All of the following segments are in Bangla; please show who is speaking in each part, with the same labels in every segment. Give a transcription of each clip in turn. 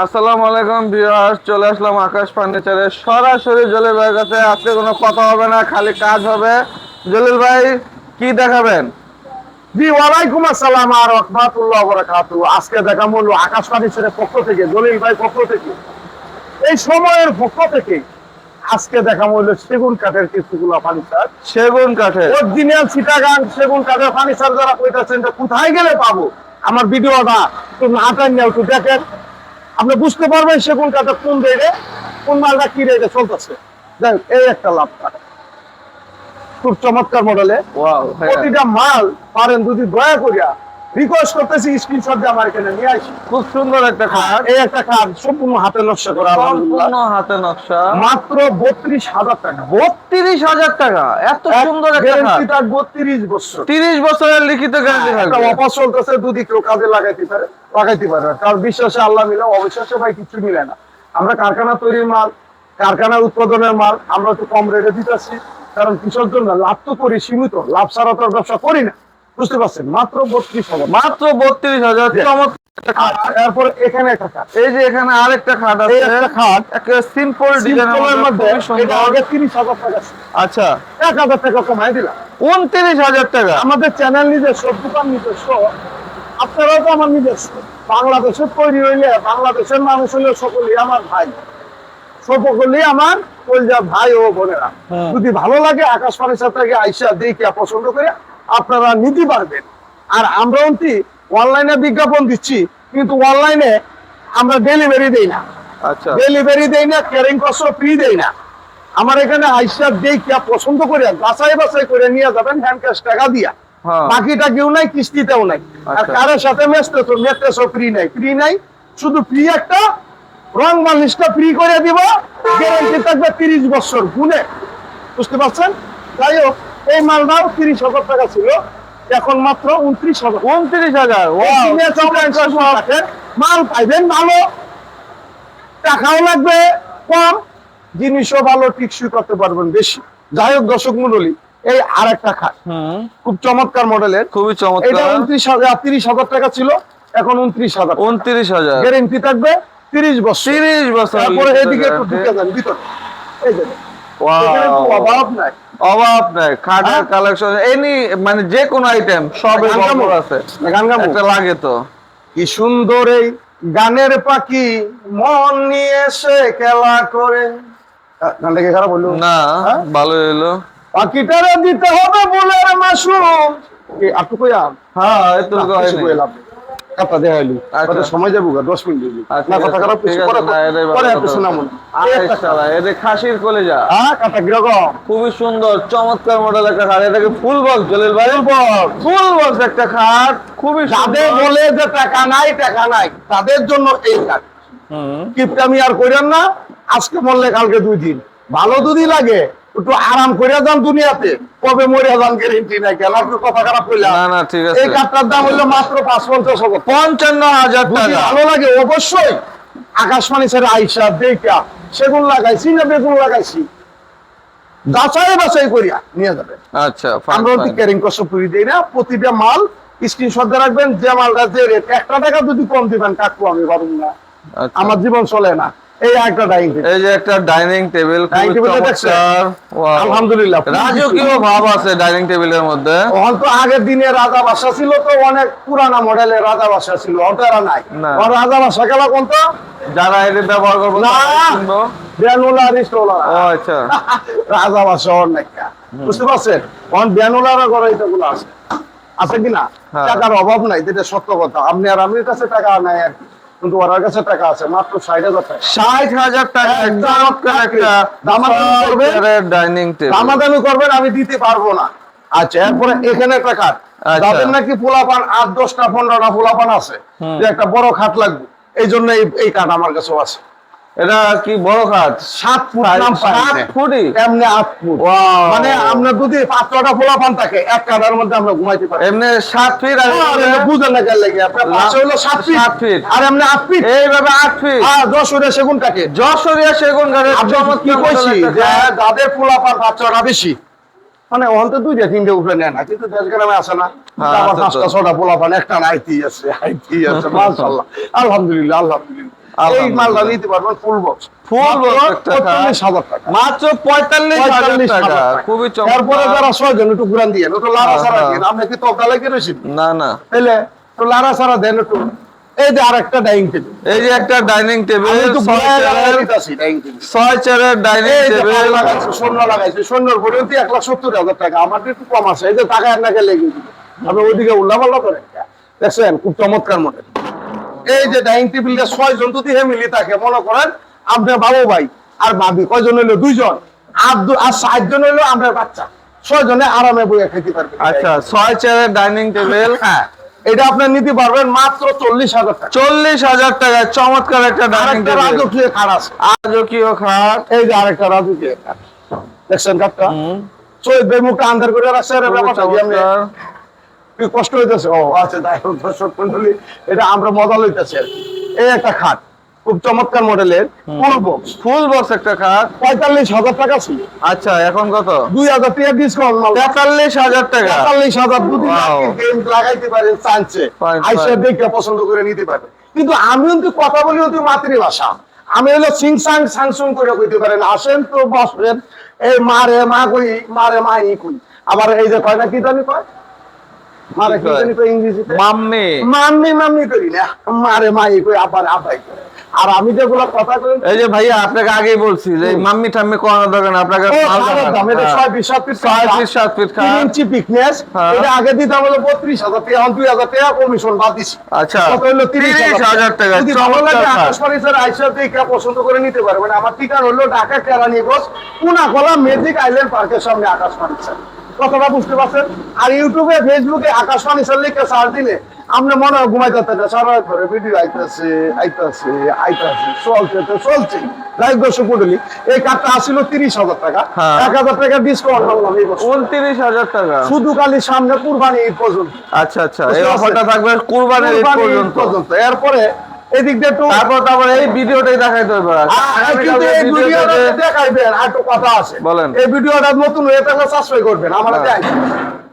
Speaker 1: আসসালামু আলাইকুম চলে আসলাম আকাশ ফার্নিচারে সরাসরি জলিল ভাইয়ের কাছে। আজকে কোনো কথা হবে না খালি কাজ হবে। জলিল ভাই কি দেখাবেন?
Speaker 2: জি ওয়ালাইকুম আসসালাম আর রহমাতুল্লাহ বারাকাতু। আজকে দেখা মূল্য আকাশ ফার্নিচারের পক্ষ থেকে জলিল ভাই পক্ষ থেকে। এই সময়ের পক্ষ থেকে আজকে দেখা মূল্য সেগুন কাঠের কিছুগুলো ফার্নিচার।
Speaker 1: সেগুন কাঠের।
Speaker 2: অরিজিনাল সিটাগাং সেগুন কাঠের ফার্নিচার যারা কইতাছেন কোথায় গেলে পাবো? আমার ভিডিওটা একটু না টাইম একটু দেখেন। আপনি বুঝতে পারবেন সে কোন কাটা কোন রেটে কোন মালটা কি রেটে চলতেছে। দেখ এই একটা লাভ খুব চমৎকার মডেলে প্রতিটা মাল পারেন যদি দয়া করিয়া রিকোয়েস্ট করতেছি স্ক্রিনশট দিয়ে আমার এখানে নিয়ে আসি
Speaker 1: খুব সুন্দর একটা খাট
Speaker 2: এই একটা সম্পূর্ণ হাতে নকশা করা
Speaker 1: সম্পূর্ণ হাতে নকশা।
Speaker 2: মাত্র বত্রিশ হাজার টাকা।
Speaker 1: বত্রিশ হাজার টাকা? এত সুন্দর একটা খাট
Speaker 2: গ্যারান্টিটা বত্রিশ বছর।
Speaker 1: তিরিশ বছরের লিখিত গ্যারান্টি থাকবে।
Speaker 2: অফার চলতেছে যদি কেউ কাজে লাগাইতে পারে লাগাইতে পারে কার বিশ্বাসে আল্লাহ মিলে অবিশ্বাসে ভাই কিছু মিলে না। আমরা কারখানা তৈরির মাল কারখানার উৎপাদনের মাল আমরা একটু কম রেটে দিতেছি। কারণ জন্য লাভ তো করি সীমিত। লাভ ছাড়া তো ব্যবসা করি না। বুঝতে পারছেন মাত্র বত্রিশ হাজার।
Speaker 1: মাত্র বত্রিশ হাজার চমৎকার একটা খাট।
Speaker 2: আর এরপরে এখানে একটা কাজ
Speaker 1: এই যে এখানে আরেকটা খাট আছে।
Speaker 2: একটা খাট
Speaker 1: একটা সিম্পল ডিজাইনের
Speaker 2: মধ্যে
Speaker 1: মধ্যে
Speaker 2: এটা আগে তিরিশ হাজার টাকা
Speaker 1: আচ্ছা।
Speaker 2: এক হাজার টাকা কমাই দিলাম।
Speaker 1: উনত্রিশ হাজার টাকা।
Speaker 2: আমাদের চ্যানেল নিজস্ব দোকান নিজস্ব। আপনারাও তো আমার নিজস্ব। বাংলাদেশের তৈরি হইলে বাংলাদেশের মানুষ হইলে সকলেই আমার ভাই। সকলেই আমার কলজা ভাই ও বোনেরা।
Speaker 1: হ্যাঁ।
Speaker 2: যদি ভালো লাগে আকাশ ফার্নিচার থেকে আইসা দেখে পছন্দ করে আপনারা নিতে পারবেন। আর আমরা অন্তি অনলাইনে বিজ্ঞাপন দিচ্ছি কিন্তু অনলাইনে আমরা ডেলিভারি দেই না।
Speaker 1: আচ্ছা।
Speaker 2: ডেলিভারি দেই না ক্যারিং কস্ট ফ্রি দেই না। আমার এখানে আইসা দেখে পছন্দ করে বাছাই বাছাই করে নিয়ে যাবেন হ্যান্ড ক্যাশ টাকা দিয়া।
Speaker 1: হ্যাঁ।
Speaker 2: বাকিটা কেউ নাই কিস্তিতেও নাই। আর
Speaker 1: আচ্ছা।
Speaker 2: কারোর সাথে মেসতেছো মেসতেছো ফ্রি নাই। ফ্রি নাই শুধু ফ্রি একটা রং মালিশটা ফ্রি করে দিব। গ্যারান্টি থাকবে তিরিশ বছর গুনে বুঝতে পারছেন? যাই হোক। এই মালটাও তিরিশ হাজার টাকা ছিল। এখন মাত্র উনত্রিশ হাজার।
Speaker 1: উনত্রিশ হাজার।
Speaker 2: মাল পাইবেন ভালো। টাকাও লাগবে কম। জিনিসও ভালো টিকসই করতে পারবেন বেশি। যাই হোক দর্শক মন্ডলী এই আর একটা খাট খুব চমৎকার মডেলের।
Speaker 1: খুবই
Speaker 2: এটা
Speaker 1: চমৎকার
Speaker 2: উনত্রিশ হাজার তিরিশ হাজার টাকা ছিল। এখন উনত্রিশ হাজার
Speaker 1: উনত্রিশ হাজার।
Speaker 2: গ্যারেন্টি থাকবে তিরিশ বছর।
Speaker 1: তিরিশ বছর।
Speaker 2: তারপরে এদিকে একটু ঢুকে যান ভিতরে। এই যে অভাব নাই।
Speaker 1: খাটের
Speaker 2: হ্যাঁ?
Speaker 1: কালেকশন এনি মানে যে কোনো আইটেম আছে
Speaker 2: গান?
Speaker 1: লাগে তো।
Speaker 2: কি সুন্দর এই গানের পাখি মন নিয়ে সে খেলা করে। গানটা কি খারাপ বলল
Speaker 1: না
Speaker 2: হ্যাঁ?
Speaker 1: ভালো এলো
Speaker 2: পাখিটারে দিতে হবে বুলের মাসুম। আপনি কইয়া
Speaker 1: হ্যাঁ
Speaker 2: কইলাম না। কথা
Speaker 1: আচ্ছা।
Speaker 2: কত সময় যাব দশ মিনিট
Speaker 1: আচ্ছা,
Speaker 2: না কথা খারাপ কিছু পরে
Speaker 1: না, এটাই ভালো
Speaker 2: পরে
Speaker 1: কথা।
Speaker 2: একটু শোনাবো
Speaker 1: আরে শালা, এটা খাসির কলেজা।
Speaker 2: হ্যাঁ কীরকম?
Speaker 1: খুবই সুন্দর চমৎকার মডেল একটা খাট। এটাকে ফুল বক্স জলিল ভাই। Full box? একটা খাট খুবই
Speaker 2: যাদের বলে যে টাকা নাই টাকা নাই তাদের জন্য এই কাজ
Speaker 1: হুম।
Speaker 2: কিপটামি আর করেন না। আজকে মরলে কালকে দুই দিন। ভালো যদি লাগে একটু আরাম করে যান দুনিয়াতে। কবে মরিয়া যান গ্যারেন্টি নাই কেন? আপনি কথা খারাপ করলাম
Speaker 1: না না ঠিক আছে।
Speaker 2: এই কাঠটার দাম হইল মাত্র পাঁচ পঞ্চাশ হাজার।
Speaker 1: পঞ্চান্ন হাজার টাকা।
Speaker 2: ভালো লাগে? অবশ্যই। আকাশবাণী ছেড়ে আইসা দেখা সেগুন লাগাইছি না বেগুন লাগাইছি? যাচাই বাছাই করিয়া নিয়ে
Speaker 1: আচ্ছা
Speaker 2: আমরা। ক্যারিং কষ্ট দিই না। প্রতিটা মাল স্ক্রিনশট দিয়ে রাখবেন। যে মালটা যে রেট একটা টাকা যদি কম দিবেন কাকু আমি পারুন না।
Speaker 1: আচ্ছা।
Speaker 2: আমার জীবন চলে না। এই একটা ডাইনিং
Speaker 1: এই যে একটা ডাইনিং টেবিল
Speaker 2: Dining table টা দেখছেন? আলহামদুলিল্লাহ
Speaker 1: রাজকীয় ভাব আছে ডাইনিং টেবিলের মধ্যে।
Speaker 2: তখন তো আগের দিনে রাজা বাসা ছিল তো অনেক পুরানা মডেলের রাজা বাসা ছিল ওটা নাই। রাজা বাসা খেলা কোন তো
Speaker 1: যারা এটা ব্যবহার করব
Speaker 2: না। বেনুলা রিস্টোলা
Speaker 1: ও আচ্ছা।
Speaker 2: রাজা বাসা ওর নাকি বুঝতে পারছেন? অন বেনুলারা করে এইগুলো আছে। আছে কি না?
Speaker 1: হ্যাঁ।
Speaker 2: টাকার অভাব নাই যেটা সত্য কথা। আপনি আর আমার কাছে টাকা নাই আর কি। কিন্তু কাছে টাকা আছে মাত্র ষাট হাজার টাকা।
Speaker 1: ষাট হাজার টাকা চমৎকার একটা
Speaker 2: দামাদামি?
Speaker 1: ডাইনিং টেবিল
Speaker 2: দামাদামি করবেন আমি দিতে পারব না। আচ্ছা। এরপরে এখানে একটা কাঠ
Speaker 1: আচ্ছা।
Speaker 2: যাদের নাকি পোলাপান আট দশটা পনেরোটা পোলাপান আছে যে একটা বড় খাট লাগবে। এই জন্য এই- এই কাঠ আমার কাছেও আছে।
Speaker 1: এটা কি বড় খাট
Speaker 2: সাত ফুট
Speaker 1: সাত-। ফুটই?
Speaker 2: এমনি আট ফুট। মানে আপনার যদি পাঁচ ছটা পোলাপান থাকে এক মধ্যে আমরা ঘুমাইতে পারি।
Speaker 1: এমনি সাত ফিট আর
Speaker 2: বুঝেন না কেন লাগে হলো সাত ফিট।
Speaker 1: সাত ফিট।
Speaker 2: আর এমনি আট ফিট।
Speaker 1: এইভাবে আট ফিট।
Speaker 2: আর দশ সেগুন
Speaker 1: যশোরিয়া সেগুন
Speaker 2: কি কইছি যে। যাদের পোলাপান পাঁচ ছটা বেশি? মানে অন্ত দুইটা তিনটে উপরে নেয় না কিন্তু দেশ গ্রামে আসে না।
Speaker 1: হ্যাঁ, তো।
Speaker 2: পাঁচটা ছটা পোলাপান একটা নাইতি আছে আইতি আছে মাশাআল্লাহ। আলহামদুলিল্লাহ আলহামদুলিল্লাহ। এই মালটা নিতে পারবেন ফুল বক্স হাজার টাকা
Speaker 1: মাত্র পঁয়তাল্লিশ হাজার টাকা খুবই
Speaker 2: তারপরে যারা ছয়জন একটু ঘুরান দিয়ে একটু ছাড়া
Speaker 1: হ্যাঁ।
Speaker 2: দিয়ে আপনি কি কেরোসিন
Speaker 1: না না
Speaker 2: তাহলে একটু লাড়া ছাড়া দেন একটু এই যে আরেকটা ডাইনিং টেবিল
Speaker 1: এই যে একটা ডাইনিং টেবিল ছয় চেয়ারের
Speaker 2: ডাইনিং টেবিল
Speaker 1: ছয়
Speaker 2: লাগাইছে, শূন্য লাগাইছে, শূন্যর পরিণত এক লাখ সত্তর হাজার টাকা। আমার তো একটু কম আছে। এই যে টাকা আপনাকে লেগে দিবে। আপনি ওইদিকে উল্লাপাল্লা করেন। দেখছেন? খুব চমৎকার মডেল। এই যে ডাইনিং টেবিলটা ছয় জন যদি ফ্যামিলি থাকে মনে করেন আপনার বাবু ভাই আর ভাবি কয়জন হইল? দুইজন। আর আর ষাটজন হইল আমরা বাচ্চা। ছয় জনে আরামে বইয়া খেতে পারবে।
Speaker 1: আচ্ছা ছয় চেয়ারের ডাইনিং টেবিল।
Speaker 2: হ্যাঁ এটা আপনি নিতে পারবেন মাত্র চল্লিশ হাজার টাকা।
Speaker 1: চল্লিশ হাজার টাকা চমৎকার একটা ডাইনিং টেবিল।
Speaker 2: রাজকীয় খাট আছে।
Speaker 1: রাজকীয় খাট।
Speaker 2: এই যে আরেকটা রাজকীয় খাট। দেখছেন কাঠটা
Speaker 1: হুম,
Speaker 2: চোদ্দ মুখটা আন্ধার করে রাখছে কি কষ্ট হইতেছে। ও আচ্ছা তাই হোক, দর্শক মন্ডলী এটা আমরা মজা লইতেছি আর এই একটা খাট খুব চমৎকার মডেলের ফুল বক্স
Speaker 1: ফুল বক্স একটা খাট।
Speaker 2: পঁয়তাল্লিশ হাজার টাকা ছিল।
Speaker 1: আচ্ছা এখন কত?
Speaker 2: দুই হাজার টাকা ডিসকাউন্ট
Speaker 1: তেতাল্লিশ হাজার টাকা।
Speaker 2: পঁয়তাল্লিশ হাজার দুদিন লাগাইতে পারেন চান্সে আইসা. দেখে পছন্দ করে নিতে পারবে কিন্তু আমি কিন্তু কথা বলি অতি মাতৃভাষা আমি হলো সিং সাং সাংসুং করে কইতে পারেন আসেন তো বসেন। এই মারে মা কই মারে মা ই কই। আবার এই যে কয় না কি জানি কয়?
Speaker 1: মাম্মি
Speaker 2: মাম্মি মাম্মি করি না মারে মা ই কই আবার আপাই আর আমি যেগুলো কথা কই
Speaker 1: এই যে ভাইয়া আপনাকে আগেই বলছি যে মাম্মি টাম্মি করানোর দরকার আপনাকে
Speaker 2: ও,
Speaker 1: মাল
Speaker 2: খারাপ
Speaker 1: দেখান।
Speaker 2: দাম, এটা
Speaker 1: হ্যাঁ।
Speaker 2: ফিট
Speaker 1: ফিট ফিট
Speaker 2: ইঞ্চি
Speaker 1: হ্যাঁ।
Speaker 2: এটা আগে দিতাম হলো 32,000 টাকা, এখন 2,000 টাকা commission বাদ দিছি।
Speaker 1: আচ্ছা
Speaker 2: কত হলো? 30,000
Speaker 1: 30,000 টাকা
Speaker 2: যদি ভালো লাগে,
Speaker 1: খাট।
Speaker 2: আকাশ আইসা দেখে পছন্দ করে নিতে পারবেন। আমার ঠিকানা হলো ঢাকা কেরানীগঞ্জ, পুনাকলা ম্যাজিক আইল্যান্ড পার্কের সামনে আকাশ ফার্নিচার। কথাটা বুঝতে পারছেন? আর ইউটিউবে ফেসবুকে আকাশ ফার্নিচার লিখে সার্চ দিলে আপনি মনে হয় ঘুমাইতে পারতেন না। সারা ধরে ভিডিও আইতাছে আইতাছে আইতাছে চলছে তো চলছে। লাইভ দর্শক মন্ডলী, এই কার্ডটা আসছিল তিরিশ হাজার টাকা।
Speaker 1: হ্যাঁ।
Speaker 2: এক হাজার টাকা ডিসকাউন্ট করলাম এই বছর।
Speaker 1: উনত্রিশ হাজার টাকা।
Speaker 2: শুধু খালি সামনে কুরবানি পর্যন্ত।
Speaker 1: আচ্ছা আচ্ছা এই অফারটা থাকবে কুরবানির
Speaker 2: কুরবানি
Speaker 1: পর্যন্ত।
Speaker 2: পর্যন্ত। এরপরে এদিক দিয়ে
Speaker 1: তারপর তারপর এই ভিডিওটাই দেখাইতে হবে।
Speaker 2: আ- আ- কিন্তু এই ভিডিওটা দেখাইবেন আর কথা আছে।
Speaker 1: বলেন।
Speaker 2: এই ভিডিওটা নতুন হয়ে থাকলে সাবস্ক্রাইব করবেন আমার
Speaker 1: হ্যাঁ।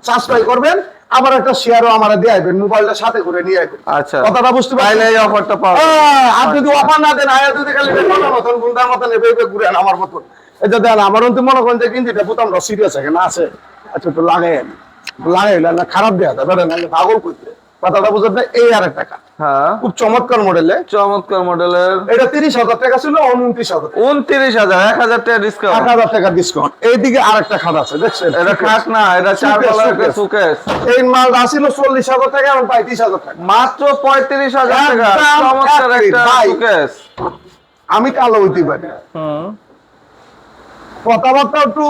Speaker 2: সাবস্ক্রাইব করবেন আবার একটা শেয়ারও আমার দিয়ে আইবেন মোবাইলটা সাথে করে নিয়ে আইবেন।
Speaker 1: আচ্ছা।
Speaker 2: কথাটা বুঝতে
Speaker 1: তাইলে এই অফারটা পাওয়া যাবে।
Speaker 2: যদি অফার না দেন আয়া যদি খালি মতন গুন্ডার মতন এভাবে এভাবে ঘুরেন আমার মতন। এটা দেন আমার অন্তিম মনে করেন যে কিন্তু এটা বোতামটা সিরিয়াস আছে না আছে? আচ্ছা একটু না খারাপ দেয়া নাহলে পাগল করতে কথাটা বুঝতে এই আর টাকা।
Speaker 1: হ্যাঁ।
Speaker 2: খুব চমৎকার মডেলে
Speaker 1: চমৎকার মডেলের
Speaker 2: এটা তিরিশ হাজার টাকা ছিল উনত্রিশ হাজার
Speaker 1: উনত্রিশ হাজার এক হাজার টাকা
Speaker 2: এক হাজার টাকা ডিসকাউন্ট এইদিকে আর একটা খাট আছে দেখছেন?
Speaker 1: এটা খাট না এটা চার। সুকেস
Speaker 2: এই মাল আসছিল চল্লিশ হাজার টাকা এখন পঁয়ত্রিশ হাজার টাকা।
Speaker 1: মাত্র পঁয়ত্রিশ হাজার টাকা চমৎকার একটা। সুকেস
Speaker 2: আমি কালো হইতে পারি। কথাবার্তা একটু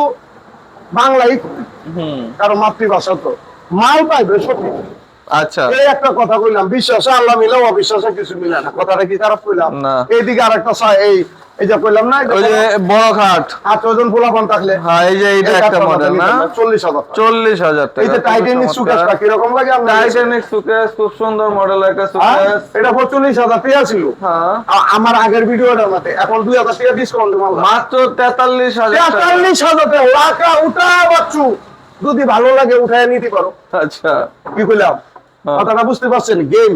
Speaker 1: হুম।
Speaker 2: কারও মাতৃভাষা তো। মাল পাইবে সত্যি
Speaker 1: আচ্ছা।
Speaker 2: এই একটা কথা কইলাম বিশ্বাসে আল্লাহ মিলে অবিশ্বাসে কিছু মিলে না। কথাটা কি খারাপ কইলাম?
Speaker 1: না।
Speaker 2: এইদিকে এই এই যে কইলাম না
Speaker 1: ওই যে বড় খাট।
Speaker 2: আট জন পোলাপান থাকলে।
Speaker 1: হ্যাঁ এই যে এইটা একটা মডেল না?
Speaker 2: চল্লিশ হাজার টাকা।
Speaker 1: চল্লিশ হাজার টাকা
Speaker 2: এই যে টাইটানিক সুকেশটা কীরকম লাগে আপনার
Speaker 1: টাইটানিক সুকেস খুব সুন্দর মডেল একটা
Speaker 2: হ্যাঁ?
Speaker 1: সুকেস
Speaker 2: এটা পঁয়তাল্লিশ হাজার টাকা ছিল।
Speaker 1: হ্যাঁ।
Speaker 2: আমার আগের ভিডিওটার মধ্যে এখন দুই হাজার টাকা ডিসকাউন্ট
Speaker 1: মাত্র তেতাল্লিশ হাজার টাকা।
Speaker 2: টাকা লাখা উঠা বাচ্চু। যদি ভালো লাগে উঠায় নিতে পারো।
Speaker 1: আচ্ছা।
Speaker 2: কি কইলাম। কথাটা বুঝতে পারছেন? গেম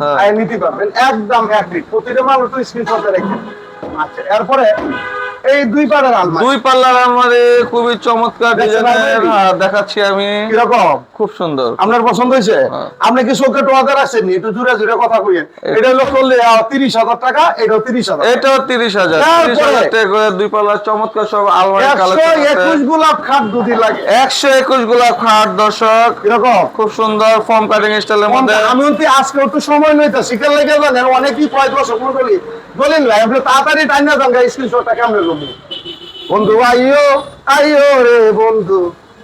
Speaker 1: হ্যাঁ।
Speaker 2: নিতে পারবেন একদম একই প্রতিটা মানুষ তো স্ক্রিনশটে রেখে আচ্ছা এরপরে এই দুই পাড়ের আলমারি।
Speaker 1: দুই পাল্লার আলমারি খুবই চমৎকার ডিজাইনের হ্যাঁ, দেখাচ্ছি আমি।
Speaker 2: কীরকম?
Speaker 1: খুব সুন্দর।
Speaker 2: আপনার পছন্দ হয়েছে?
Speaker 1: হ্যাঁ।
Speaker 2: আপনি কি রাখছেন একটু জুড়ে জুড়ে কথা কইেন। এটা হলো চললে তিরিশ হাজার টাকা এটাও তিরিশ হাজার
Speaker 1: এটাও তিরিশ হাজার? তিরিশ হাজার টাকা করে দুই পাল্লার চমৎকার সব আলমারি
Speaker 2: একশো
Speaker 1: কালেকশন
Speaker 2: একুশ গোলাপ খাট দুধি লাগে।
Speaker 1: একশো একুশ গোলাপ খাট দর্শক।
Speaker 2: কীরকম?
Speaker 1: খুব সুন্দর ফর্ম কাটিং স্টাইলের মধ্যে।
Speaker 2: আমি আজকে একটু সময় নইতে শিকার লেগে জানেন অনেকই কয়েক বছর দলি দলিল আপনি তাড়াতাড়ি টাইম না জানগা স্ক্রিনশটটা কেমন লবি বন্ধু আইও আইও রে বন্ধু।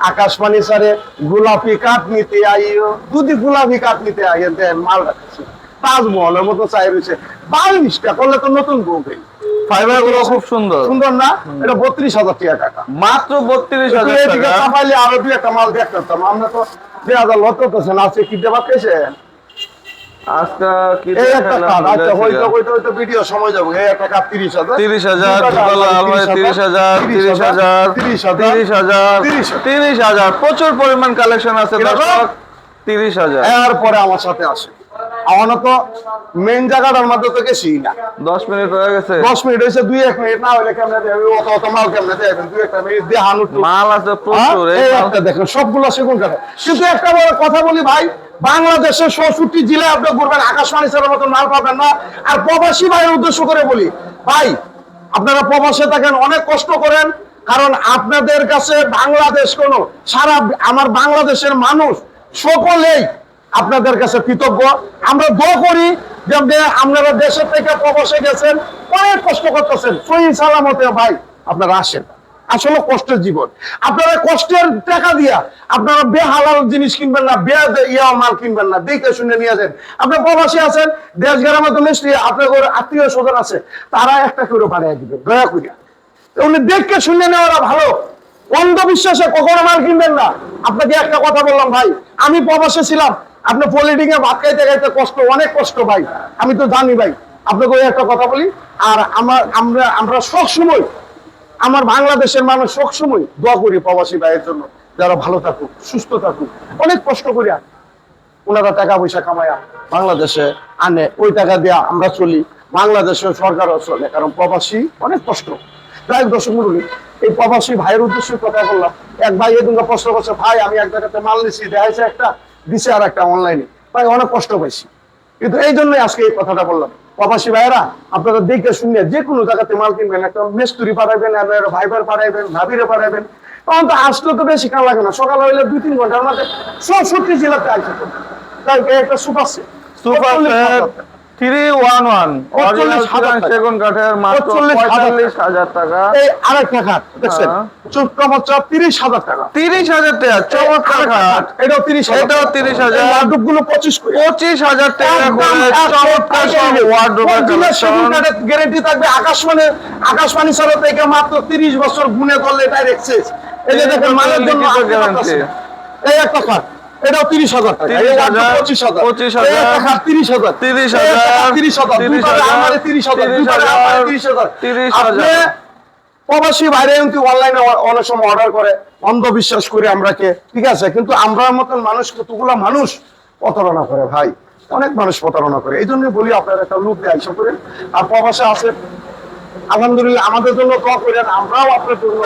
Speaker 2: আকাশবাণী সারে গোলাপি কাঠ নিতে আইও। দুদি গোলাপি কাঠ নিতে আইও দেন মাল রাখছে। তাজমহলের মতো চাই রয়েছে। বাইশটা করলে তো নতুন বউ
Speaker 1: ফাইবারগুলো খুব সুন্দর।
Speaker 2: সুন্দর না? এটা বত্রিশ হাজার টাকা টাকা।
Speaker 1: মাত্র বত্রিশ হাজার টাকা।
Speaker 2: আরও দুই একটা মাল দেখতাম আমরা তো দুই হাজার লত করতেছেন আজকে কি দেবা খেয়েছেন
Speaker 1: আজকে কি
Speaker 2: এই একটা
Speaker 1: দেখালাম
Speaker 2: আচ্ছা হইতো হইতো হইতো ভিডিও সময় যাব। এই একটা
Speaker 1: দুতলা আলমারি প্রচুর পরিমাণ কালেকশন আছে দর্শক। তিরিশ হাজার।
Speaker 2: এরপরে আমার সাথে আসে। আমার তো মেন জায়গাটার মধ্যে তো গেছি না।
Speaker 1: দশ মিনিট হয়ে গেছে।
Speaker 2: দশ মিনিট হয়েছে দুই এক মিনিট না হলে কেমনে দেবে? অত অত মাল কেমনে দেবেন দুই একটা মিনিট দিয়ে হানুর
Speaker 1: মাল আছে প্রচুর এই
Speaker 2: দেখেন সবগুলো সেগুন কাঠে কিন্তু একটা বড় কথা বলি ভাই বাংলাদেশের চৌষট্টি জেলায় আপনি ঘুরবেন, আকাশবাণী ছাড়ার মতো মাল পাবেন না। আর প্রবাসী ভাইয়ের উদ্দেশ্য করে বলি, ভাই, আপনারা প্রবাসে থাকেন, অনেক কষ্ট করেন, কারণ আপনাদের কাছে বাংলাদেশ কোন, সারা আমার বাংলাদেশের মানুষ সকলেই আপনাদের কাছে কৃতজ্ঞ। আমরা দোয়া করি যে আপনারা দেশের থেকে প্রবাসে গেছেন, অনেক কষ্ট করতেছেন। সহি সালামতে ভাই, আপনারা আসেন। আসলে কষ্টের জীবন। আপনারা কষ্টের টাকা দিয়া আপনারা বেহালাল জিনিস কিনবেন না বে ইয়া মাল কিনবেন না, দেখে শুনে নিয়ে যান। আপনি প্রবাসী আছেন দেশ গ্রামে তো মিষ্টি আপনার আত্মীয় স্বজন আছে, তারা একটা করে বানিয়ে দিবেন দয়া করিয়া। উনি দেখে শুনে নেওয়াটা ভালো। অন্ধবিশ্বাসে কখনো মাল কিনবেন না। আপনাকে একটা কথা বললাম ভাই, আমি প্রবাসে ছিলাম, আপনি পলিটিকে ভাত খাইতে খাইতে কষ্ট, অনেক কষ্ট ভাই। আমি তো জানি ভাই, আপনাকে একটা কথা বলি, আর আমার, আমরা আমরা সব সময় আমার বাংলাদেশের মানুষ সবসময় দোয়া করি প্রবাসী ভাইয়ের জন্য যারা ভালো থাকুক সুস্থ থাকুক। অনেক কষ্ট করিয়া ওনারা টাকা পয়সা কামায়া বাংলাদেশে আনে। ওই টাকা দিয়া আমরা চলি বাংলাদেশের সরকারও চলে কারণ প্রবাসী অনেক কষ্ট। প্রায় হোক দর্শক মন্ডলী, এই প্রবাসী ভাইয়ের উদ্দেশ্যে কথা বললাম। এক ভাই এদিন প্রশ্ন করছে ভাই আমি এক জায়গাতে মাল নিছি দেখাইছে একটা দিছে আর একটা অনলাইনে ভাই অনেক কষ্ট পাইছি। কিন্তু এই জন্যই আজকে এই কথাটা বললাম। প্রবাসী ভাইয়েরা আপনারা দেখে শুনে যে কোনো জায়গাতে মাল কিনবেন একটা মেস্তুরি পাঠাবেন আপনার ভাইবার পাঠাইবেন ভাবিরে পাঠাইবেন। তখন তো আসলে তো বেশি কাল লাগে না সকাল হইলে দুই তিন ঘণ্টার মধ্যে সত্যি জেলাতে আসে। একটা
Speaker 1: super super three one one
Speaker 2: হাজার।
Speaker 1: সেগুন কাঠের
Speaker 2: অড়চল্লিশ হাজার
Speaker 1: পঁয়তাল্লিশ হাজার টাকা।
Speaker 2: এই আরেকটা খাট দেখছেন?
Speaker 1: হ্যাঁ।
Speaker 2: তিরিশ হাজার টাকা।
Speaker 1: তিরিশ হাজার টাকা চমৎকার
Speaker 2: আরেকটা
Speaker 1: খাট
Speaker 2: খাট, এটাও তিরিশ হাজার
Speaker 1: এটাও 30,000
Speaker 2: ওয়ার্ডরোবগুলো পঁচিশ
Speaker 1: পঁচিশ হাজার টাকা করে চমৎকার সব ওয়ার্ডরোবের কালেকশন
Speaker 2: গ্যারেন্টি থাকবে আকাশবাণী আকাশবাণী ছাড়া থেকে মাত্র তিরিশ বছর গুনে করলে এটা এক্সেস এই যে দেখেন মালের জন্য। এই একটা খাট। এটাও তিরিশ হাজার টাকা। এই
Speaker 1: 30,000,
Speaker 2: পঁচিশ হাজার।
Speaker 1: 25,000,
Speaker 2: এই একটা খাট তিরিশ হাজার
Speaker 1: 30,000,
Speaker 2: এই তিরিশ হাজার
Speaker 1: 30,000,
Speaker 2: দুইবারে আমারে তিরিশ হাজার। তিরিশ হাজার। প্রবাসী বাইরে কিন্তু অনলাইনে অনেক সময় অর্ডার করে অন্ধবিশ্বাস করে আমরাকে ঠিক আছে? কিন্তু আমরা মতন মানুষ কতগুলো মানুষ প্রতারণা করে ভাই? অনেক মানুষ প্রতারণা করে। এই জন্য বলি আপনার একটা লোক দিয়ে আইসা করেন আর প্রবাসে আছে আলহামদুলিল্লাহ আমাদের জন্য দোয়া করেন আমরাও আপনার জন্য।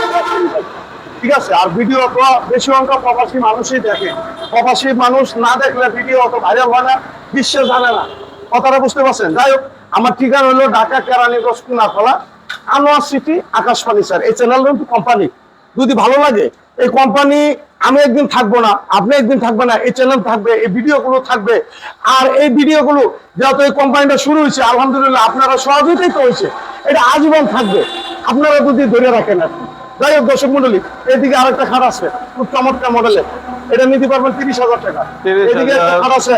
Speaker 2: ঠিক আছে, আর ভিডিও তো বেশি অঙ্ক প্রবাসী মানুষই দেখে। প্রবাসী মানুষ না দেখলে ভিডিও অত ভাইরাল হয় না, বিশ্বে জানে না। কথাটা বুঝতে পারছেন? যাই হোক, আমার ঠিকানা হলো ঢাকা কেরানীগঞ্জ কুনাখলা আনোয়ার সিটি আকাশ ফার্নিচার এই চ্যানেল কিন্তু কোম্পানি যদি ভালো লাগে, এই কোম্পানি আমি একদিন থাকব না, আপনি একদিন থাকবে না, এই চ্যানেল থাকবে, এই ভিডিওগুলো থাকবে। আর এই ভিডিওগুলো যেহেতু এই কোম্পানিটা শুরু হয়েছে, আলহামদুলিল্লাহ আপনারা সহযোগিতাই হয়েছে এটা আজীবন থাকবে। আপনারা যদি ধরে রাখেন আর। যাই হোক দর্শক মন্ডলী এদিকে আরেকটা খাট আছে খুব চমৎকার মডেলের এটা নিতে পারবেন তিরিশ হাজার টাকা। এদিকে একটা খাট আছে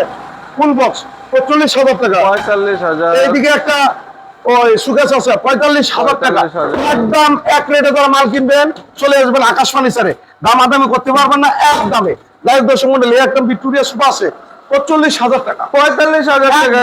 Speaker 2: ফুল বক্স পঁয়তাল্লিশ হাজার টাকা।
Speaker 1: পঁয়তাল্লিশ হাজার।
Speaker 2: এইদিকে একটা ওই সুকেশ আছে পঁয়তাল্লিশ হাজার টাকা। একদম এক রেটে যারা মাল কিনবেন চলে আসবেন আকাশ ফার্নিচারে দাম আদামি করতে পারবেন না এক দামে লাইভ দর্শক মন্ডলী একদম ভিক্টোরিয়া সুপার আছে। পঁয়তাল্লিশ হাজার টাকা।
Speaker 1: পঁয়তাল্লিশ হাজার টাকা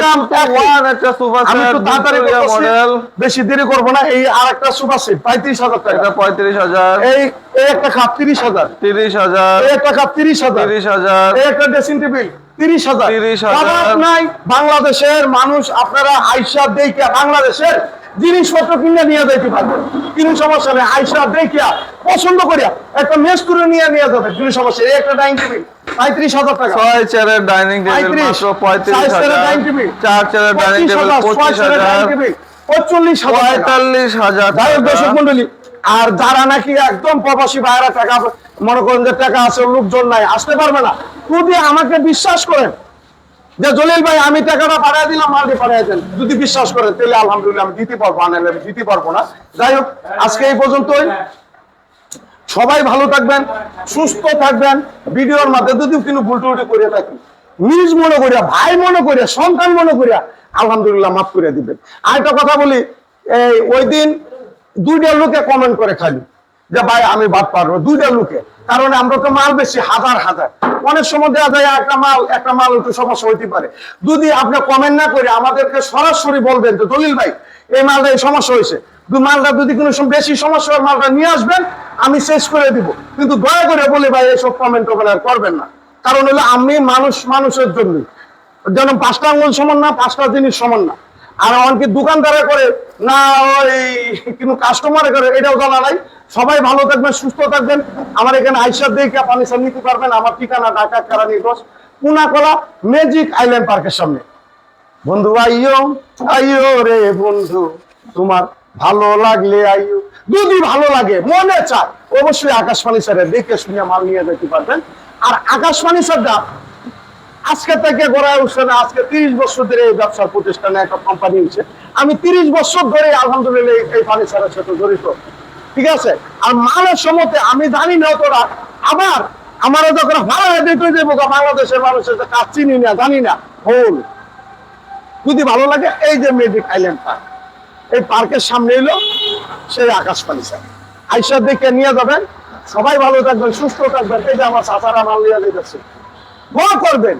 Speaker 1: সুপার সেট
Speaker 2: একটু তাড়াতাড়ি বলতেছি,
Speaker 1: মডেল
Speaker 2: বেশি দেরি করব না। এই আর একটা সুপার সেট পঁয়ত্রিশ হাজার টাকা।
Speaker 1: পঁয়ত্রিশ হাজার।
Speaker 2: এই এই একটা খাপ তিরিশ হাজার।
Speaker 1: তিরিশ হাজার।
Speaker 2: এই একটা খাপ তিরিশ হাজার।
Speaker 1: তিরিশ হাজার।
Speaker 2: এই একটা ড্রেসিং টেবিল তিরিশ হাজার।
Speaker 1: 30,000
Speaker 2: অভাব নাই। বাংলাদেশের মানুষ আপনারা আইসা দেখিয়া বাংলাদেশের জিনিসপত্র কিনে নিয়ে যাইতে পারবেন কোনো সমস্যা নেই আইসা দেখিয়া পছন্দ করিয়া একটা মেস করে নিয়ে নিয়ে যাবে কোনো সমস্যা এই একটা ডাইনিং টেবিল পঁয়ত্রিশ হাজার টাকা।
Speaker 1: ছয় চেয়ারের ডাইনিং টেবিল মাত্র পঁয়ত্রিশ হাজার। চার চেয়ারের ডাইনিং টেবিল পঁচিশ হাজার।
Speaker 2: পঁয়তাল্লিশ হাজার
Speaker 1: পঁয়তাল্লিশ হাজার
Speaker 2: যাই হোক
Speaker 1: টাকা।
Speaker 2: দর্শক মন্ডলী আর যারা নাকি একদম প্রবাসী ভাইয়েরা টাকা মনে করেন যে টাকা আছে লোকজন নাই আসতে পারবে না। যদি আমাকে বিশ্বাস করেন যে জলিল ভাই, আমি টাকাটা পাঠিয়ে দিলাম, মালটি পাঠিয়ে দেন। যদি বিশ্বাস করেন, তাহলে আলহামদুলিল্লাহ আমি দিতে পারব আনালে আমি দিতে পারব না। যাই হোক, আজকে এই পর্যন্তই। সবাই ভালো থাকবেন, সুস্থ থাকবেন। ভিডিওর মাধ্যমে যদি কোনো ভুল টুটি করে থাকি, নিজ মনে করিয়া, ভাই মনে করিয়া, সন্তান মনে করিয়া, আলহামদুলিল্লাহ মাফ করে দিবেন। আর একটা কথা বলি, এই ওই দিন দুইটা লোকে কমেন্ট করে খালি। যে ভাই, আমি ভাত পারব। দুইটা লোকে। কারণ আমরা তো মাল বেশি, হাজার হাজার। অনেক সময় দেওয়া যায়, একটা মাল একটা মাল একটু সমস্যা হইতে পারে। যদি আপনি কমেন্ট না করে আমাদেরকে সরাসরি বলবেন যে, দলিল ভাই, এই মালটা এই সমস্যা হয়েছে। মালটা যদি কোনো বেশি সমস্যা হয়, মালটা নিয়ে আসবেন, আমি শেষ করে দিব। কিন্তু দয়া করে বলে ভাই এসব কমেন্ট আর করবেন না। কারণ হলো আমি মানুষ, মানুষের জন্য যেন পাঁচটা আঙুল সমান না, পাঁচটা জিনিস সমান না। আর এমনকি দোকানদারে করে, না, ওই কিন্তু কাস্টমারে করে, এটাও জানা নাই। সবাই ভালো থাকবেন, সুস্থ থাকবেন। আমার এখানে আইসার পানি সার নিতে পারবেন। আমার ঠিকানা ঢাকা কারানিগঞ্জ পুনাকলা ম্যাজিক আইল্যান্ড পার্কের সামনে। বন্ধু আইও আইও রে বন্ধু, তোমার ভালো লাগলে আইও যদি ভালো লাগে, মনে চায়, অবশ্যই আকাশবাণী স্যারের দেখে শুনে মাল নিয়ে যেতে পারবেন। আর আকাশবাণী স্যারটা আজকে থেকে গড়ায় উঠছে না, আজকে তিরিশ বছর ধরে এই ব্যবসার প্রতিষ্ঠানে একটা কোম্পানি হচ্ছে আমি তিরিশ বছর ধরে আলহামদুলিল্লাহ এই- ফার্নিচারের সাথে জড়িত। ঠিক আছে? আর মালের সম্মতে আমি জানি না তোরা, আবার আমারও যখন ভালো দিতে দেবো বাংলাদেশের মানুষের কাজ চিনি না, জানি না হোল যদি ভালো লাগে, এই যে মেডিক আইল্যান্ড পার্ক এই পার্কের সামনে এলো, সেই আকাশপানি স্যার আইসা দেখে নিয়ে যাবেন। সবাই ভালো থাকবেন, সুস্থ থাকবেন। এই যে আমার চাচারা মাল নিয়ে যেতেছে দোয়া করবেন।